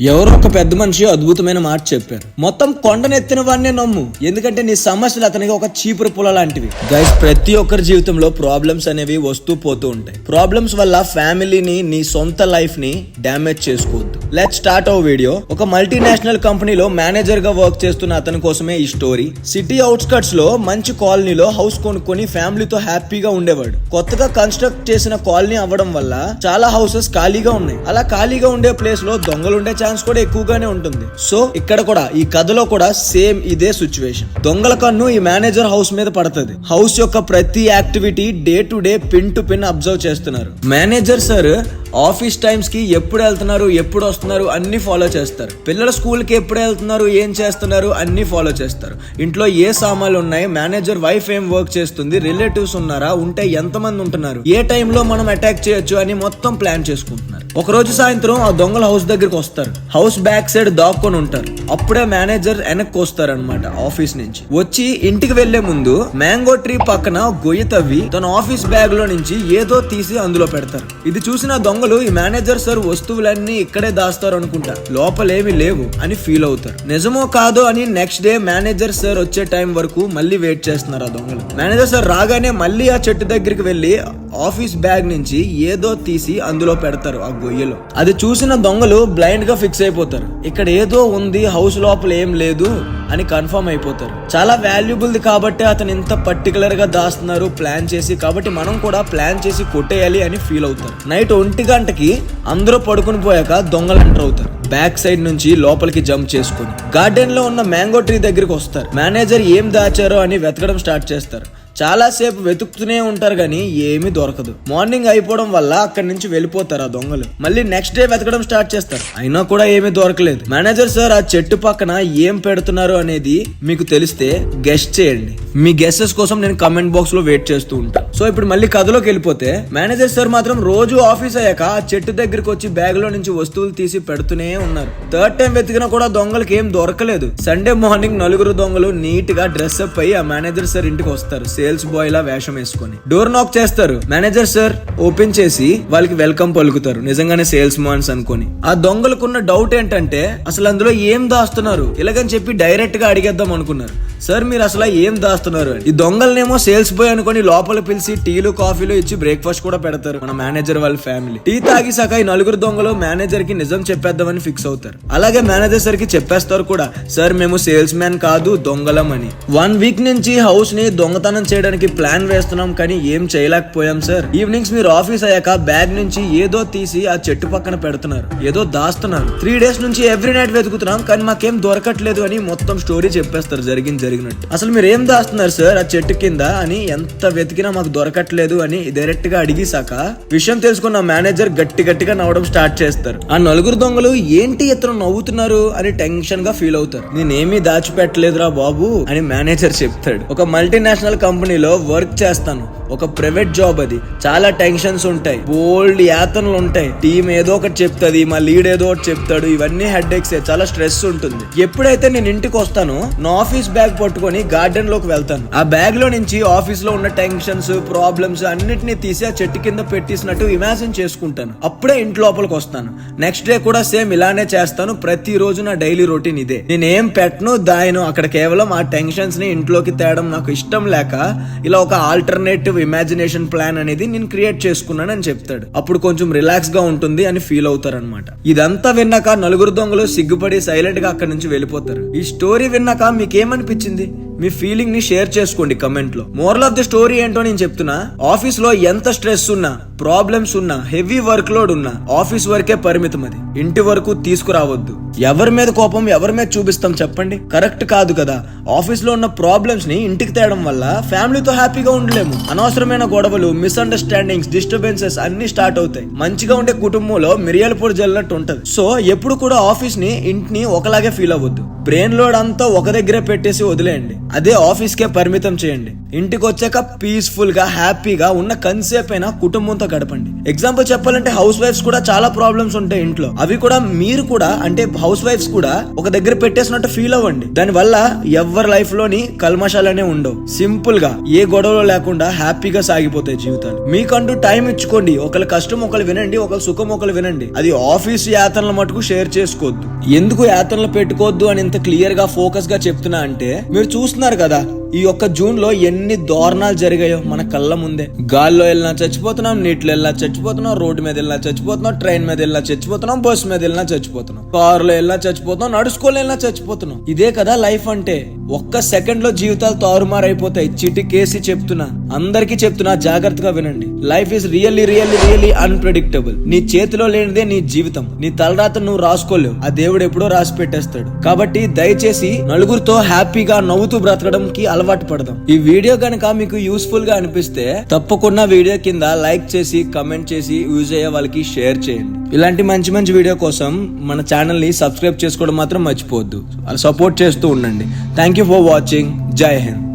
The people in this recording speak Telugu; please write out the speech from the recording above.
ఎవరో ఒక పెద్ద మనిషి అద్భుతమైన మాట చెప్పారు. మొత్తం కొండనెత్తిన వాడినే నమ్ము. ఎందుకంటే నీ సమస్యలు అతనికి ఒక చీపురు పుల లాంటివి. గైస్ ప్రతి ఒక్కరి జీవితంలో ప్రాబ్లమ్స్ అనేవి వస్తూ పోతూ ఉంటాయి. ప్రాబ్లమ్స్ వల్ల ఫ్యామిలీని నీ సొంత లైఫ్ని డ్యామేజ్ చేసుకోవద్దు. లెట్ స్టార్ట్ అవర్ వీడియో ఒక మల్టీనేషనల్ కంపెనీలో మేనేజర్గా వర్క్ చేస్తున్న అతని కోసమే ఈ స్టోరీ సిటీ అవుట్స్కట్స్లో మంచి కాలనీలో హౌస్ కొనుక్కొని ఫ్యామిలీతో హ్యాపీగా ఉండేవాడు. కొత్తగా కన్స్ట్రక్ట్ చేసిన కాలనీ అవ్వడం వల్ల చాలా హౌసెస్ ఖాళీగా ఉన్నాయి. అలా ఖాళీగా ఉండే ప్లేస్లో దొంగలు ఉండే ఛాన్స్ కూడా ఎక్కువగానే ఉంటుంది. సో ఇక్కడ కూడా ఈ కథలో కూడా సేమ్ ఇదే సిచ్యువేషన్ దొంగల కన్ను ఈ మేనేజర్ హౌస్ మీద పడుతుంది. హౌస్ యొక్క ప్రతి activity day to day pin to pin observe చేస్తున్నారు. మేనేజర్ సార్ ఆఫీస్ టైమ్స్కి ఎప్పుడు వెళ్తున్నారు ఎప్పుడు వస్తున్నారు అన్ని ఫాలో చేస్తారు. పిల్లల స్కూల్కి ఎప్పుడు వెళ్తున్నారు ఏం చేస్తున్నారు అన్ని ఫాలో చేస్తారు. ఇంట్లో ఏ సామాన్లు ఉన్నాయి మేనేజర్ వైఫ్ ఏం వర్క్ చేస్తుంది రిలేటివ్స్ ఉన్నారా ఉంటే ఎంతమంది ఉంటున్నారు ఏ టైంలో మనం అటాక్ చేయొచ్చు అని మొత్తం ప్లాన్ చేసుకుంటున్నారు. ఒక రోజు సాయంత్రం ఆ దొంగల హౌస్ దగ్గరికి వస్తారు. హౌస్ బ్యాక్ సైడ్ దాక్కొని ఉంటారు. అప్పుడే మేనేజర్ వెనక్కి వస్తారు అనమాట ఆఫీస్ నుంచి. వచ్చి ఇంటికి వెళ్ళే ముందు మ్యాంగో ట్రీ పక్కన గొయ్యి తవ్వి తన ఆఫీస్ బ్యాగ్లో నుంచి ఏదో తీసి అందులో పెడతారు. ఇది చూసిన దొంగ దొంగలు ఈ మేనేజర్ సార్ వస్తువులన్నీ ఇక్కడే దాస్తారు అనుకుంటా. లోపలేమి లేవు అని ఫీల్ అవుతారు. నిజమో కాదో అని నెక్స్ట్ డే మేనేజర్ సార్ వచ్చే టైం వరకు మళ్ళీ వెయిట్ చేస్తున్నారు ఆ దొంగలు? మేనేజర్ సార్ రాగానే మళ్ళీ ఆ చెట్టు దగ్గరికి వెళ్ళి ఆఫీస్ బ్యాగ్ నుంచి ఏదో తీసి అందులో పెడతారు ఆ గొయ్యలో. అది చూసిన దొంగలు బ్లైండ్గా ఫిక్స్ అయిపోతారు. ఇక్కడ ఏదో ఉంది హౌస్ లోపల ఏం లేదు అని కన్ఫర్మ్ అయిపోతారు. చాలా వాల్యుబుల్ కాబట్టి అతను ఇంత పర్టికులర్గా దాస్తున్నారు ప్లాన్ చేసి కాబట్టి మనం కూడా ప్లాన్ చేసి కొట్టేయాలి అని ఫీల్ అవుతారు. నైట్ ఒంటి గంటకి అందరూ పడుకుని పోయాక దొంగలు ఎంటర్ అవుతారు. బ్యాక్ సైడ్ నుంచి లోపలికి జంప్ చేసుకుని. గార్డెన్లో ఉన్న మ్యాంగో ట్రీ దగ్గరికి వస్తారు. మేనేజర్ ఏం దాచారో అని వెతకడం స్టార్ట్ చేస్తారు. చాలా సేపు వెతుకుతూనే ఉంటారు కానీ ఏమీ దొరకదు. మార్నింగ్ అయిపోవడం వల్ల అక్కడి నుంచి వెళ్ళిపోతారు ఆ దొంగలు. మళ్ళీ నెక్స్ట్ డే వెతకడం స్టార్ట్ చేస్తారు. అయినా కూడా ఏమీ దొరకలేదు. మేనేజర్ సార్ ఆ చెట్టు పక్కన ఏం పెడుతున్నారు అనేది మీకు తెలిస్తే గెస్ట్ చేయండి. మీ గెస్సెస్ కోసం నేను కమెంట్ బాక్స్లో వెయిట్ చేస్తూ ఉంటాను సో ఇప్పుడు మళ్ళీ కథలోకి వెళ్ళిపోతే మేనేజర్ సార్ మాత్రం రోజు ఆఫీస్ అయ్యాక ఆ చెట్టు దగ్గరికి వచ్చి బ్యాగ్లో నుంచి వస్తువులు తీసి పెడుతూనే ఉన్నారు. థర్డ్ టైం వెతికినా కూడా దొంగలకి ఏం దొరకలేదు. సండే మార్నింగ్ నలుగురు దొంగలు నీట్గా డ్రెస్ అప్ అయ్యి ఆ మేనేజర్ సార్ ఇంటికి వస్తారు. సేల్స్ బాయ్ లా వేషం వేసుకొని. డోర్ నాక్ చేస్తారు. మేనేజర్ సార్ ఓపెన్ చేసి వాళ్ళకి వెల్కమ్ పలుకుతారు. నిజంగానే సేల్స్ మాన్స్ అనుకొని. ఆ దొంగలకున్న డౌట్ ఏంటంటే అసలు అందులో ఏం దాస్తున్నారు? ఇలాగని చెప్పి డైరెక్ట్గా అడిగేద్దాం అనుకున్నారు. సార్ మీరు అసలు ఏం దాస్తున్నారు? ఈ దొంగలనేమో సేల్స్ బాయ్ అనుకుని లోపల పిలిచి టీలు కాఫీలు ఇచ్చి బ్రేక్ఫాస్ట్ కూడా పెడతారు. మన మేనేజర్ వాళ్ళ ఫ్యామిలీ. టీ తాగిసాక ఈ నలుగురు దొంగలు మేనేజర్కి నిజం చెప్పేద్దామని ఫిక్స్ అవుతారు. అలాగే మేనేజర్ సార్కి చెప్పేస్తారు కూడా. సార్ మేము సేల్స్ మ్యాన్ కాదు దొంగలం అని. వన్ వీక్ నుంచి హౌస్ని దొంగతనం చేయడానికి ప్లాన్ వేస్తున్నాం కానీ ఏం చేయలేకపోయాం సార్. ఈవినింగ్స్ మీరు ఆఫీస్ అయ్యాక బ్యాగ్ నుంచి ఏదో తీసి ఆ చెట్టు పక్కన పెడుతున్నారు. ఏదో దాస్తున్నారు. త్రీ డేస్ నుంచి ఎవ్రీ నైట్ వెతుకుతున్నాం కానీ మాకేం దొరకట్లేదు అని మొత్తం స్టోరీ చెప్పేస్తారు. జరిగింది. జరిగినట్టు. అసలు మీరు ఏం దాస్తున్నారు సార్? ఆ చెట్టు కింద అని ఎంత వెతికినా మాకు దొరకట్లేదు అని డైరెక్ట్గా అడిగేశాక విషయం తెలుసుకున్న మేనేజర్ గట్టి గట్టిగా నవ్వడం స్టార్ట్ చేస్తారు. ఆ నలుగురు దొంగలు ఏంటి ఇతను నవ్వుతున్నారు అని టెన్షన్గా ఫీల్ అవుతారు. నేనేమీ దాచిపెట్టలేదురా బాబు అని మేనేజర్ చెప్తాడు. ఒక మల్టీనేషనల్ కంపెనీలో వర్క్ చేస్తాను. ఒక ప్రైవేట్ జాబ్ అది. చాలా టెన్షన్స్ ఉంటాయి. బోల్డ్ యాతనలు ఉంటాయి. టీం ఏదో ఒకటి చెప్తుంది మా లీడ్ ఏదో ఒకటి చెప్తాడు. ఇవన్నీ హెడ్ ఎక్స్ చాలా స్ట్రెస్ ఉంటుంది. ఎప్పుడైతే నేను ఇంటికి వస్తానో నా ఆఫీస్ బ్యాగ్ పట్టుకొని గార్డెన్లోకి వెళ్తాను. ఆ బ్యాగ్లో నుంచి ఆఫీస్లో ఉన్న టెన్షన్స్ ప్రాబ్లమ్స్ అన్నిటిని తీసి ఆ చెట్టు కింద పెట్టేసినట్టు ఇమాజిన్ చేసుకుంటాను. అప్పుడే ఇంటి లోపలికి వస్తాను. నెక్స్ట్ డే కూడా సేమ్ ఇలానే చేస్తాను. ప్రతి రోజు నా డైలీ రొటీన్ ఇదే. నేనేం పెట్టను దాయను. అక్కడ కేవలం ఆ టెన్షన్స్ని ఇంట్లోకి తేడం నాకు ఇష్టం లేక ఇలా ఒక ఆల్టర్నేటివ్ ఇమాజినేషన్ ప్లాన్ అనేది నేను క్రియేట్ చేసుకున్నాను అని చెప్తాడు. అప్పుడు కొంచెం రిలాక్స్గా ఉంటుంది అని ఫీల్ అవుతారనమాట ఇదంతా విన్నాక నలుగురు దొంగలు సిగ్గుపడి సైలెంట్గా అక్కడి నుంచి వెళ్ళిపోతారు. ఈ స్టోరీ విన్నాక మీకేమనిపించింది? మీ ఫీలింగ్ని షేర్ చేసుకోండి కమెంట్లో. మోరల్ ఆఫ్ ది స్టోరీ ఏంటో నేను చెప్తున్నా. ఆఫీస్లో ఎంత స్ట్రెస్ ఉన్నా ప్రాబ్లమ్స్ ఉన్నా హెవీ వర్క్ లోడ్ ఉన్నా ఆఫీస్ వరకే పరిమితం అది. ఇంటి వరకు తీసుకురావద్దు. ఎవరి మీద కోపం ఎవరి మీద చూపిస్తాం చెప్పండి? కరెక్ట్ కాదు కదా. ఆఫీస్లో ఉన్న ప్రాబ్లమ్స్ని ఇంటికి తేయడం వల్ల ఫ్యామిలీతో హ్యాపీగా ఉండలేము. అనవసరమైన గొడవలు మిస్అండర్స్టాండింగ్స్ డిస్టర్బెన్సెస్ అన్ని స్టార్ట్ అవుతాయి. మంచిగా ఉండే కుటుంబంలో మిరియాల పొడి జల్లినట్టు ఉంటది. సో ఎప్పుడు కూడా ఆఫీస్ని ఇంటిని ఒకలాగే ఫీల్ అవ్వద్దు. బ్రెయిన్ లోడ్ అంతా ఒక దగ్గరే పెట్టేసి వదిలేయండి. అదే ఆఫీస్ కే పరిమితం చేయండి. ఇంటికి వచ్చాక పీస్ఫుల్గా హ్యాపీగా ఉన్న కన్సేప్ అయినా కుటుంబంతో గడపండి. ఎగ్జాంపుల్ చెప్పాలంటే హౌస్ వైఫ్స్ కూడా చాలా ప్రాబ్లమ్స్ ఉంటాయి ఇంట్లో. అవి కూడా మీరు కూడా అంటే హౌస్ వైఫ్స్ కూడా ఒక దగ్గర పెట్టేసినట్టు ఫీల్ అవ్వండి. దాని వల్ల ఎవరి లైఫ్లోని కల్మషాలనే ఉండవు. సింపుల్గా ఏ గొడవలు లేకుండా హ్యాపీగా సాగిపోతాయి జీవితాలు. మీకంటూ టైం ఇచ్చుకోండి. ఒకళ్ళ కష్టం ఒకళ్ళు వినండి ఒకళ్ళ సుఖం ఒకళ్ళు వినండి. అది ఆఫీస్ యాతనల మటుకు షేర్ చేసుకోవద్దు. ఎందుకు యాతనలు పెట్టుకోవద్దు అని ఇంత క్లియర్గా ఫోకస్గా చెప్తున్నా అంటే మీరు చూస్తున్నారు కదా ఈ ఒక్క జూన్లో ఎన్ని దారుణాలు జరిగాయో మన కళ్ళ ముందే. గాల్లో వెళ్ళినా చచ్చిపోతున్నాం నీటిలో వెళ్ళినా చచ్చిపోతున్నాం రోడ్డు మీద వెళ్ళినా చచ్చిపోతున్నాం ట్రైన్ మీద వెళ్ళినా చచ్చిపోతున్నాం బస్ మీద వెళ్ళినా చచ్చిపోతున్నాం కారులో వెళ్ళినా చచ్చిపోతున్నాం నడుచుకోలే వెళ్ళినా చచ్చిపోతున్నాం. ఇదే కదా లైఫ్ అంటే. ఒక్క సెకండ్లో జీవితాలు తారుమారైపోతాయి. చిటి కేసి చెప్తున్నా. అందరికీ చెప్తున్నా జాగ్రత్తగా వినండి. Life is really really really unpredictable నీ చేతిలో లేనిదే నీ జీవితం. నీ తలరాత నువ్వు రాసుకోలేవు. ఆ దేవుడు ఎప్పుడో రాసి పెట్టేస్తాడు. కాబట్టి దయచేసి నలుగురితో హ్యాపీగా నవ్వుతూ బ్రతకడం కి అలవాటు పడదాం. ఈ వీడియో కనుక మీకు యూస్ఫుల్గా అనిపిస్తే తప్పకుండా వీడియో కింద లైక్ చేసి కమెంట్ చేసి యూజ్ అయ్యే వాళ్ళకి షేర్ చేయండి. ఇలాంటి మంచి మంచి వీడియో కోసం మన ఛానల్ని సబ్స్క్రైబ్ చేసుకోవడం మాత్రం మర్చిపోవద్దు. అలా సపోర్ట్ చేస్తూ ఉండండి. థ్యాంక్ యూ ఫర్ వాచింగ్ జై హింద్